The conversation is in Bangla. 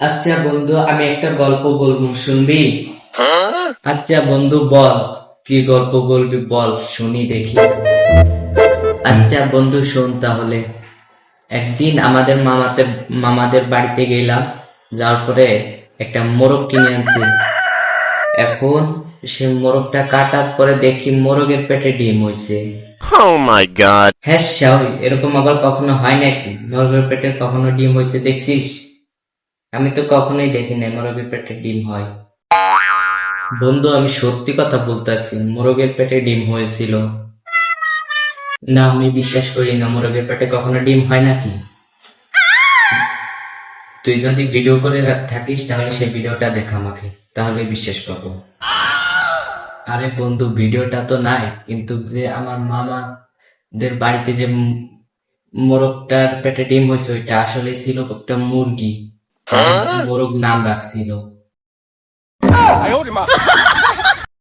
আচ্ছা বন্ধু আমি একটা গল্প বলব শুনবি? আচ্ছা বন্ধু বল। কি গল্প বলবি বল শুনি দেখি। আচ্ছা বন্ধু শোন তাহলে। একদিন আমাদের মামাতে মামাদের বাড়িতে গেলাম যাওয়ার পরে একটা মোরগ কিনে আনছি। এখন সে মোরগটা কাটার পরে দেখি মোরগের পেটে ডিম হইছে। Oh. হ্যাঁ এরকম আবার কখনো হয় নাকি? মোরগের পেটে কখনো ডিম হইতে দেখছিস? আমি তো কখনোই দেখি নাই মোরগের পেটে ডিম হয়। বন্ধু, আমি সত্যি কথা বলতেছি, মোরগের পেটে ডিম হয়েছিল। না, আমি বিশ্বাস করি না, মোরগের পেটে কখনো ডিম হয় নাকি? তুই যদি ভিডিও করে থাকিস, তাহলে সেই ভিডিওটা দেখ আমাকে, তাহলে বিশ্বাস পাবো আরে বন্ধু, ভিডিওটা তো নাই, কিন্তু যে আমার মামাদের বাড়িতে যে মোরগটার পেটে ডিম হয়েছে, ওইটা আসলে ছিল একটা মুরগি। মোরগ নাম রাখছিল।